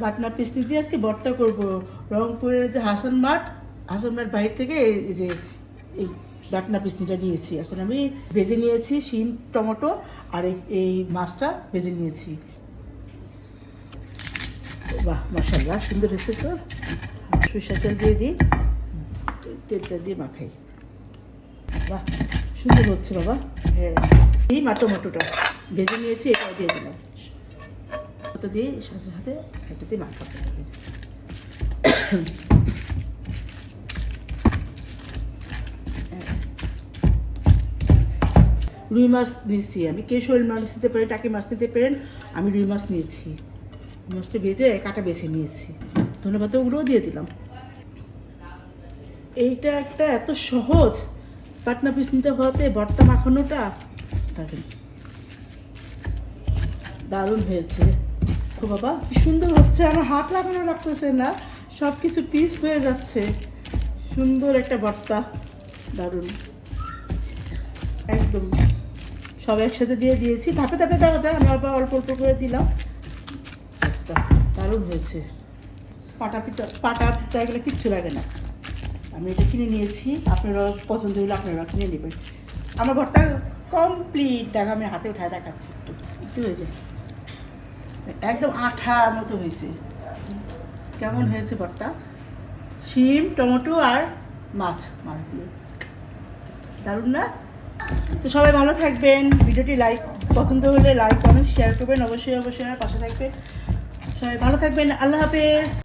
বাটনা পিস্তি দিয়ে আজকে ভর্তা করব। রংপুরের যে হাসান মাঠ হাসান মাঠ বাড়ির থেকে এই যে, এই বাটনা পিস্তিটা নিয়েছি। এখন আমি ভেজে নিয়েছি শিম, টমেটো, আর এই- মাছটা ভেজে নিয়েছি। বাহ মশাল্লা সুন্দর হয়েছে তো। সরিষা তেল দিয়ে দিই। তেলটা দিয়ে মাখাই। বাহ, সুন্দর হচ্ছে বাবা। হ্যাঁ এই মা টমেটোটা। ভেজে নিয়েছি, এটাও দিয়ে দিলাম। ওটা দিয়ে সাথে সাথে এটা দিয়ে মাখাতে হবে। রুই মাছ নিয়েছি আমি। কে মাছ নিতে পারি, টাকি মাছ নিতে পারেন, আমি রুই মাছ নিয়েছি। মাছটা ভেজে, কাটা বেছে নিয়েছি। ধন্যবাদ, ওগুলোও দিয়ে দিলাম। এইটা একটা এত সহজ পাটনা পিস নিতে হতে ভর্তা মাখানোটা। দারুণ হয়েছে। ও বাবা, কি সুন্দর হচ্ছে। আমার হাত লাগানো লাগতেছে না সব কিছু পিস হয়ে যাচ্ছে। সুন্দর একটা ভর্তা দারুণ। একদম। সব একসাথে দিয়ে দিয়েছি। ধাপে ধাপে দেওয়া যায়, আমি আবার অল্প অল্প করে দিলাম। দারুণ হয়েছে। পাটা পিঠা পাটা পিঠা এগুলো কিচ্ছু লাগে না। আমি এটা কিনে নিয়েছি। আপনারা পছন্দ হলে আপনারা কিনে নেবেন। আমার ঘরটা কমপ্লিট দেখা আমি হাতে উঠায় দেখাচ্ছি। একটু একটু হয়েছে একদম আঠার মতো হয়েছে। কেমন হয়েছে ভর্তা? শিম, টমেটো আর মাছ মাছ দিয়ে। দারুণ না? তো সবাই ভালো থাকবেন। ভিডিওটি লাইক, পছন্দ হলে লাইক, কমেন্ট শেয়ার করবেন। অবশ্যই অবশ্যই আমার পাশে থাকবেন। সবাই ভালো থাকবেন। আল্লাহ হাফেজ।